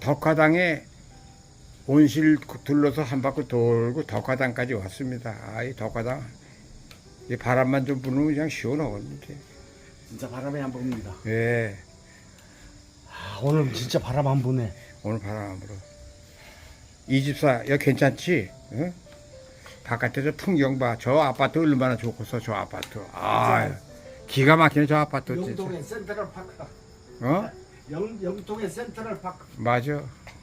덕화당에 온실 둘러서 한 바퀴 돌고 덕화당까지 왔습니다. 아이 덕화당 이 바람만 좀 부으면 그냥 시원하거든요. 진짜 바람이 안 붑니다. 예, 아, 오늘 진짜 바람 안 부네. 오늘 바람 안 불어. 이 집사 여기 괜찮지? 응? 바깥에서 풍경 봐. 저 아파트 얼마나 좋겠어 저 아파트. 아 기가 막히네 저 아파트. 영동의 센트럴 파크. 어? 영 영동의 센트럴 파크. 맞아.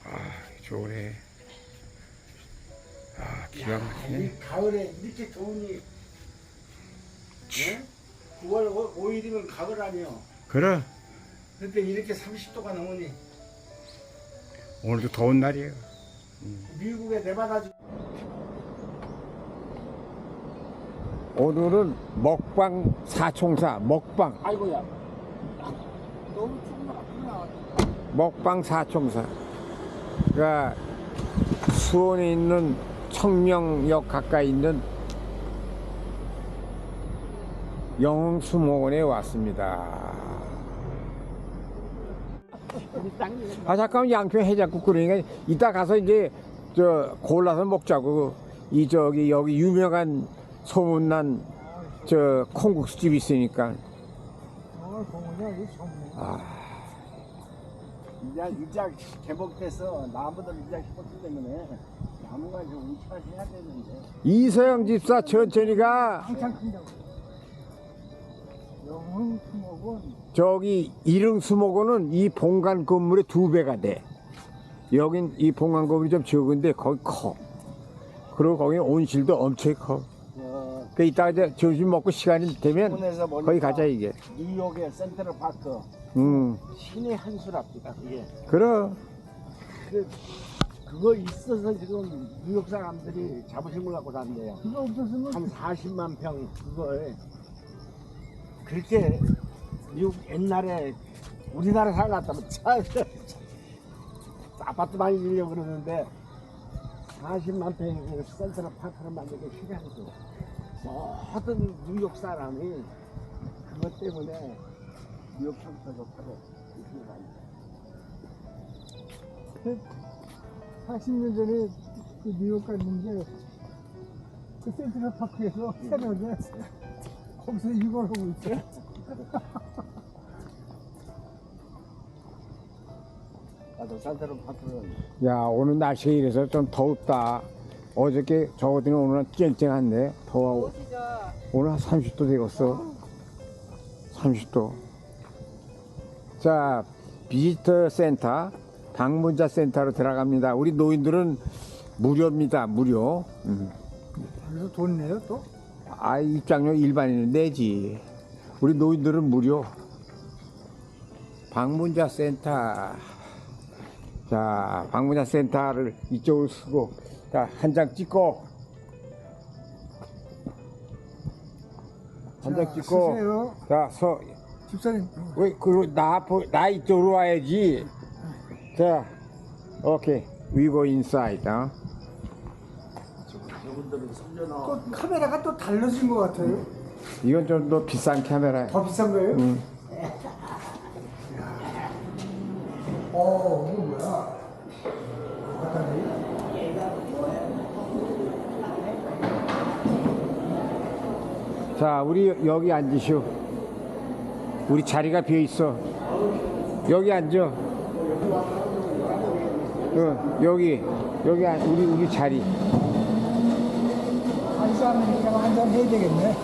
아 좋네. 아 기가 막히네. 이 가을에 이렇게 더우니. 네? 9월 5일이면 가을 아니요. 그래 근데 이렇게 30도가 넘으니 오늘도 더운 날이에요. 미국의 네바다 주 오늘은 먹방 사총사 먹방 아이고야. 너무 춥구나. 먹방 사총사. 그러니까 수원에 있는 청명역 가까이 있는 영흥수목원에 왔습니다. 아 잠깐만 양평 해장국 끓으니까 이따 가서 이제 저 골라서 먹자고. 이 저기 여기 유명한 소문난 저 콩국수집 있으니까 이제 이제 개복돼서 나무들 이제 심었기 때문에 나무가 좀 우차해야 되는데. 이서영 집사 천천히 가 항상 큰다고. 영흥 수목은 저기 일흥수목원은 이 본관 건물의 두 배가 돼. 여긴 이 본관 건물이 좀 적은데 거기 커. 그리고 거기 온실도 엄청 커. 어, 그 이따가 이제 점심 먹고 시간이 되면 일본에서 보니까 거기 가자 이게. 뉴욕의 센트럴 파크 음, 신의 한 수랍니다. 그게 그럼 그 그거 있어서 지금 뉴욕 사람들이 자부심을 갖고 산대요. 그거 없었으면 한 40만 평 그거에 그렇게 미국 옛날에 우리나라 사람 같다면 차 아파트 많이 지려고 그러는데 40만 평의 그 센트럴 파크를 만들기 싫어한 수 모든 뉴욕 사람이 그것 때문에 뉴욕 평가 좋다고 이렇게 갑니다. 40년 전에 그 뉴욕 갔는데 그 센트럴 파크에서 새벽에 거기서 이걸 하고 있어요. 나도 센트럴 파크는 야 오늘 날씨가 이래서 좀 덥다. 어저께 저거더니 오늘은 쨍쨍한데 더워. 오늘 한 30도 되겠어. 30도. 자 비지터 센터 방문자 센터로 들어갑니다. 우리 노인들은 무료입니다. 무료. 음. 그래서 돈 내요 또? 아 입장료 일반인은 내지. 우리 노인들은 무료. 방문자 센터. 자, 방문자 센터를 이쪽으로 쓰고, 자, 한 장 찍고, 한장 자, 찍고, 쓰세요. 자, 서, 집사님 왜, 그, 나, 앞으로- 나 이쪽으로 와야지. 자, 오케이. We go inside, 어? 또 카메라가 또 달라진 것 같아요. 이건 좀 더 비싼 카메라야. 더 비싼 거예요? 응. 어 이거 뭐야? 바닥이? 자, 우리 여기 앉으시오. 우리 자리가 비어 있어. 여기 앉아. 어, 여기, 여기 앉- 우리 우리 자리. 아이스 아메리카노 한잔 해야 되겠네.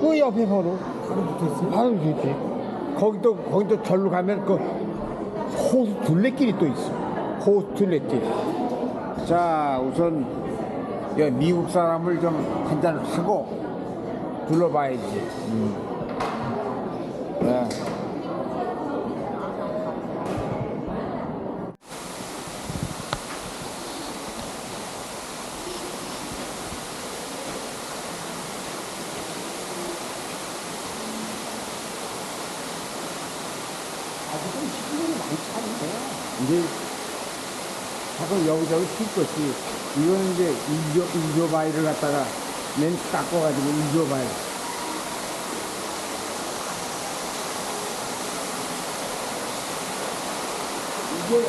그 옆에 바로 바로 붙어 있어요. 바로 되지. 거기 또 거기 또 절로 가면 그 호수 둘레길이 또 있어. 호수 둘레길. 자, 우선 야, 미국 사람을 좀 한잔 하고 둘러봐야지. 음. 네. 아직은 시간이 많지 않은데요. 이제 자꾸 여기저기 튈 것이 이거는 이제 인조, 인조 바위를 갖다가 맨 깎아가지고 인조 바위 이게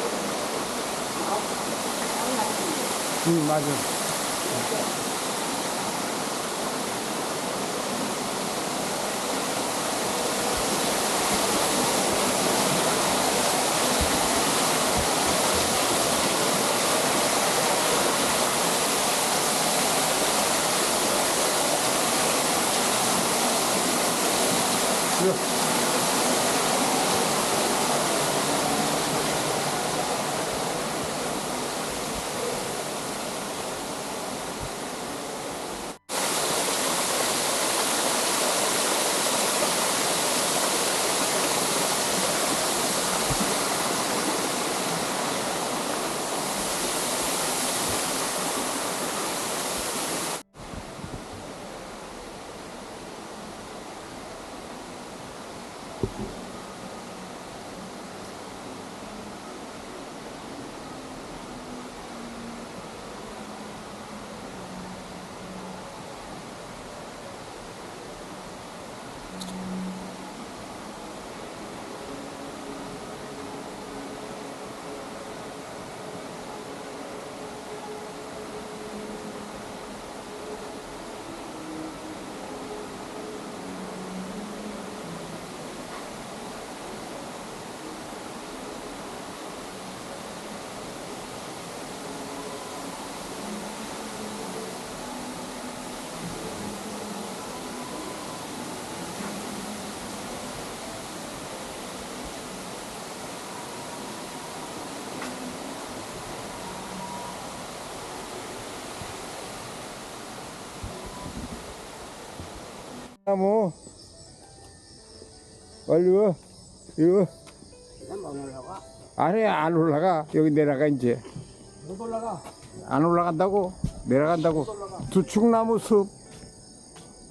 응, 맞아. 나무. 빨리 와. 이거 아니 안 올라가. 여기 내려가 이제. 못 올라가. 안 올라간다고? 내려간다고? 두축나무 숲.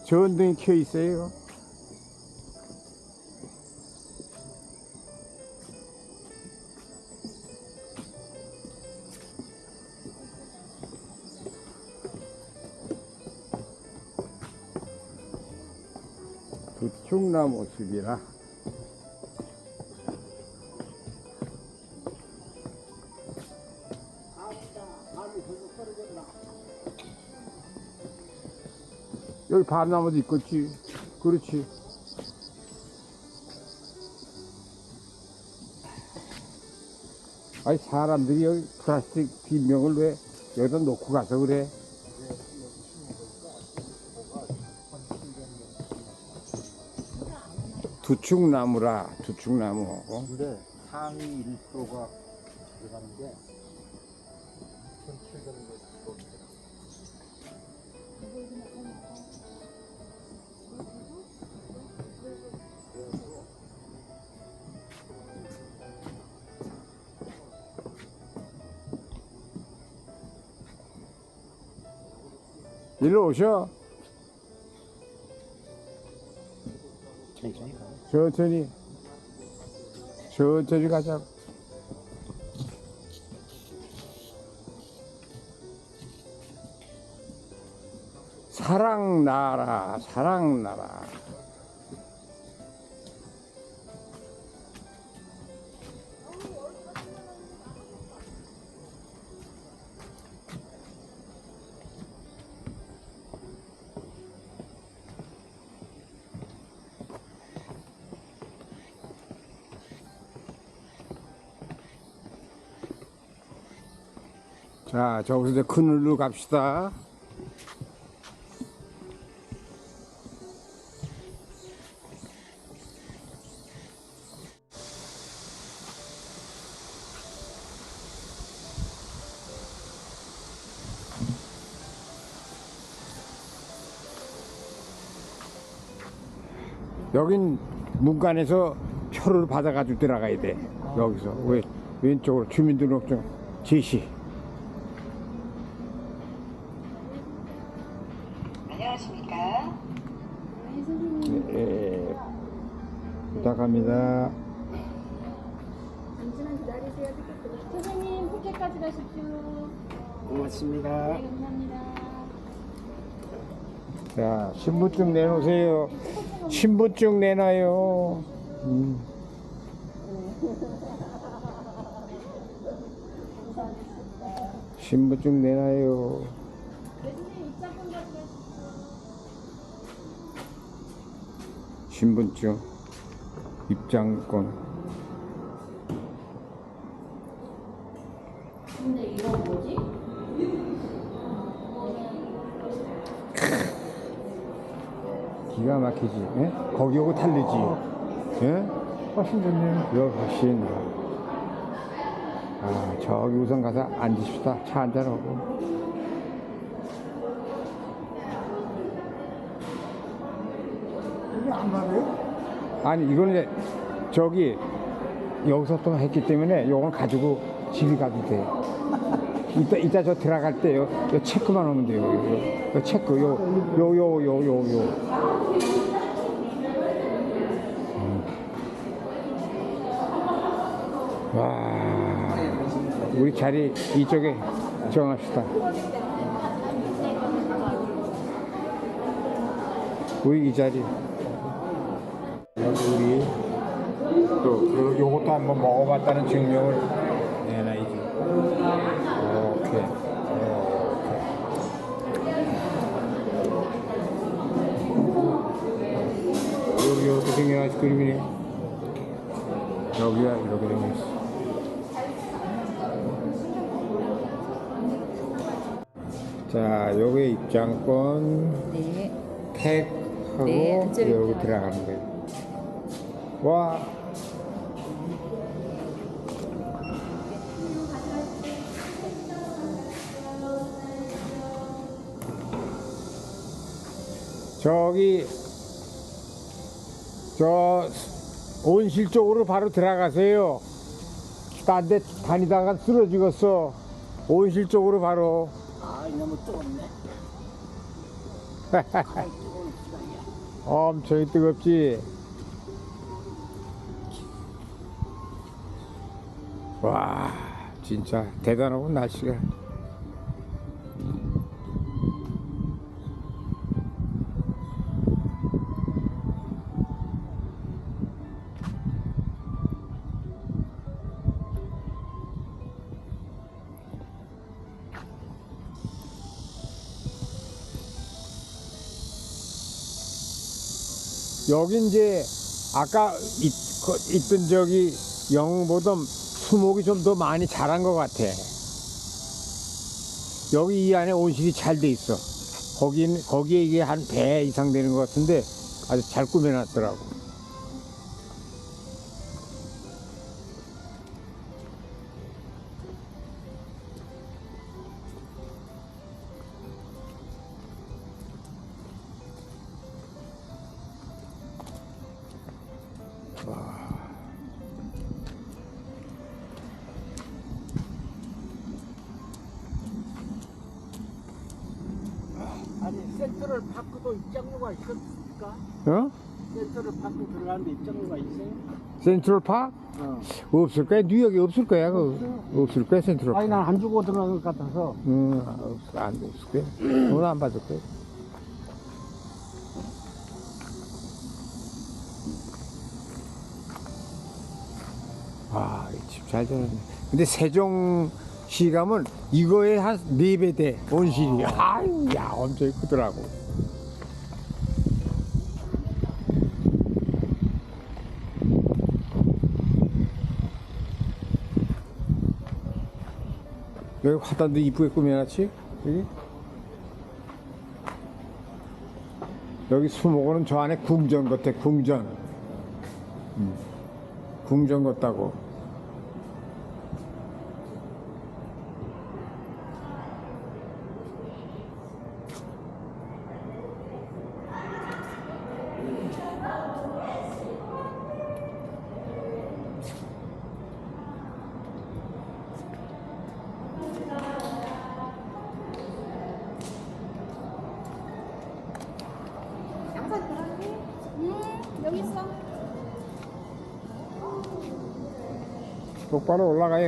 전등이 켜 있어요 두축나무 숲이라 여기 밤나무도 있겠지. 그렇지. 아니 사람들이 여기 플라스틱 빈병을 왜 여기다 놓고 가서 그래? 두축나무라 두축나무. 근데 상위 1도가 들어가는 게 1,700원 일로 오셔. 천천히 가. 천천히. 천천히 가자. 사랑나라, 사랑나라. 자, 저기서 이제 그늘로 갑시다. 여긴 문간에서 표를 받아가지고 들어가야 돼. 여기서 왜 왼쪽으로 주민등록증 제시. 가십시오. 고맙습니다. 네, 감사합니다. 자, 신분증 내놓으세요. 신분증 내놔요. 음. 신분증 내놔요. 신분증, 입장권. 근데 이거 뭐지? 기가 막히지. 예? 거기하고 다르지. 예? 훨씬 좋네요. 이거 훨씬. 아, 저기 우선 가서 앉으십시다. 차 한잔하고. 이게 안 받아요? 아니, 이거는 이제 저기 여기서 또 했기 때문에 요건 가지고 집에 가도 돼. 이따, 이따 저 들어갈 때 요, 요 체크만 오면 돼요. 요, 요, 요 체크, 요, 요, 요, 요, 요, 요. 음. 와, 우리 자리 이쪽에 정합시다. 우리 이 자리. 우리 또 그, 요것도 한번 먹어봤다는 증명을 내놔야지. 이렇게. 이렇게. 여기 이렇게 생긴 아이스크림이네. 여기가 이렇게 생겼어. 자, 요게 입장권 네. 택하고 네, 여기 들어가는 거예요. 와. 저기 저 온실 쪽으로 바로 들어가세요. 딴 데 다니다가 쓰러지겠어. 온실 쪽으로 바로. 아 이놈의 뜨겁네 엄청 뜨겁지? 와, 진짜 대단하고 날씨가. 여기 이제 아까 있, 그 있던 저기 영보다 수목이 좀 더 많이 자란 것 같아. 여기 이 안에 온실이 잘 돼 있어. 거긴 거기에 이게 한 배 이상 되는 것 같은데 아주 잘 꾸며놨더라고. 아니 센트럴 파크도 입장료가 있었을까? 어? 센트럴 파크 들어가는데 입장료가 있어요? 센트럴 파크? 어. 없을 거야. 뉴욕에 없을 거야. 그 없을 거야 센트럴 아니 파크. 난안 주고 들어간 것 같아서 응, 없을 안 없을 거야. 오늘 안 받을 거야. 아, 집 잘 되네. 근데 세종 시 가면 이거에 한 네 배 돼, 온실이. 아유, 야, 엄청 크더라고. 여기 화단도 이쁘게 꾸며놨지? 여기? 여기 수목원은 저 안에 궁전 같아, 궁전. 음. 궁전 같다고. 음, 여기 있어. 똑바로 올라가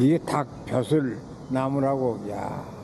이게 닭 벼슬 나무라고, 야.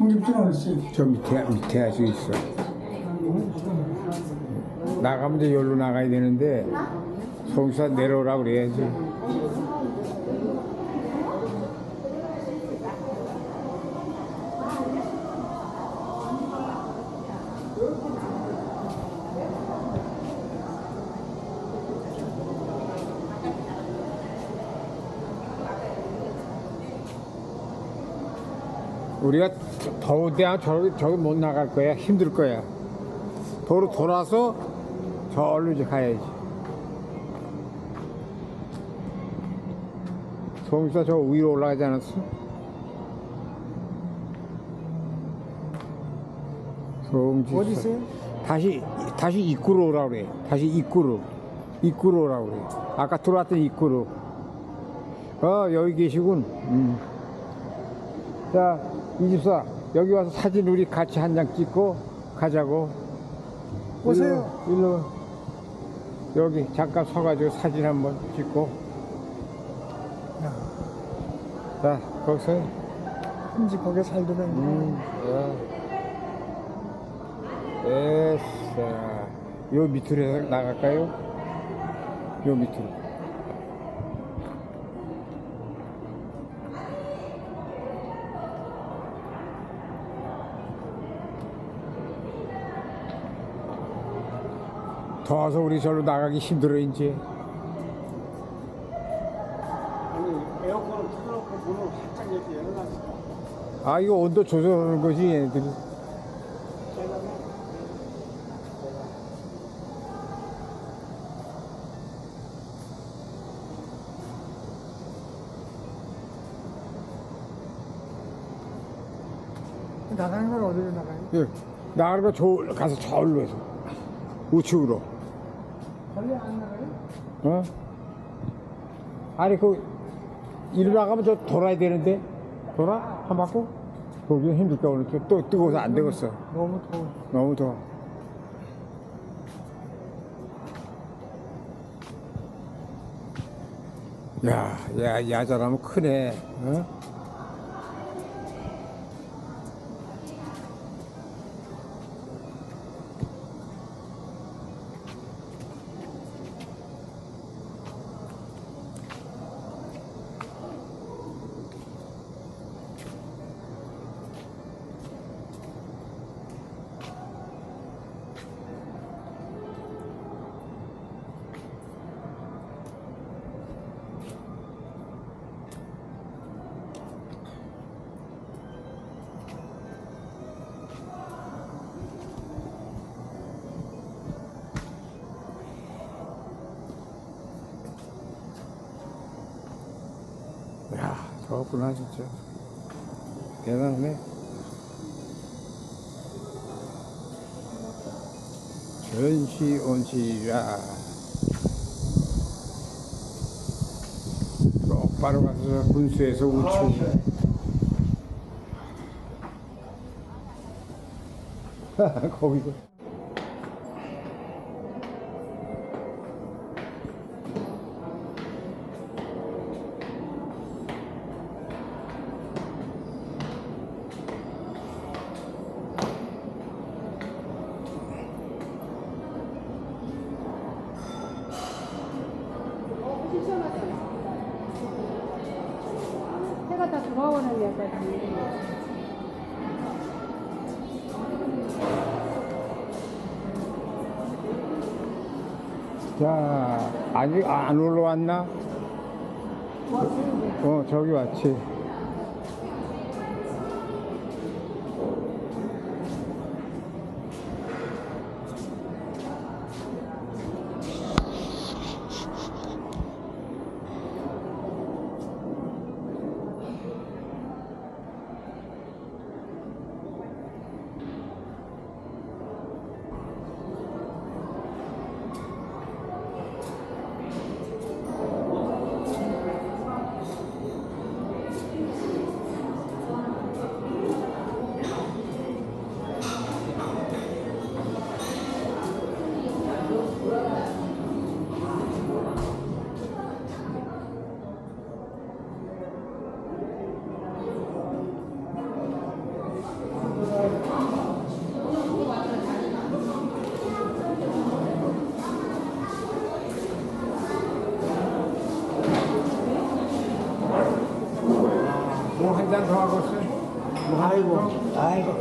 안 했어요. 저 밑에, 밑에 아직 있어. 나가면 이제 여기로 나가야 되는데, 송사 내려오라고 그래야지. 우리가 아, 저기 저기 못 나갈 거야. 힘들 거야. 도로 돌아서 저기로 이제 가야지. 송사 저 위로 올라가지 않았어? 송지 어디 있어요? 다시 다시 입구로 오라 그래. 다시 입구로. 입구로 오라 그래. 아까 들어왔던 입구로. 어 여기 계시군. 음. 자, 이집사 여기 와서 사진 우리 같이 한 장 찍고 가자고. 오세요. 일로, 일로. 여기 잠깐 서가지고 사진 한번 찍고. 자, 거기서. 끔찍하게 살더니 음, 야. 됐어. 요 밑으로 나갈까요? 요 밑으로. 더워서 우리 절로 나가기 힘들어 이제. 아니 에어컨을 틀어놓고 문을 활짝 이렇게 열어놨어. 아 이거 온도 조절하는 거지 얘네들이. 나가는 건 어디로 나가요? 예, 나가는 거 저, 가서 저울로 해서 우측으로 원래 안 나가요? 어? 아니 그 이리로 나가면 저 돌아야 되는데 돌아? 한 바퀴? 거기 힘들까 오늘 또, 또 뜨거워서 안 되겠어 너무 더워. 너무 더워 야, 야, 야자라면 크네 어? 야, 더웠구나 진짜. 대단하네. 전시온실이라 똑바로 가서 군수에서 우측. 거기서. 자, 아직 안 올라왔나? 어, 저기 왔지. दवा गर्छ आएको आएको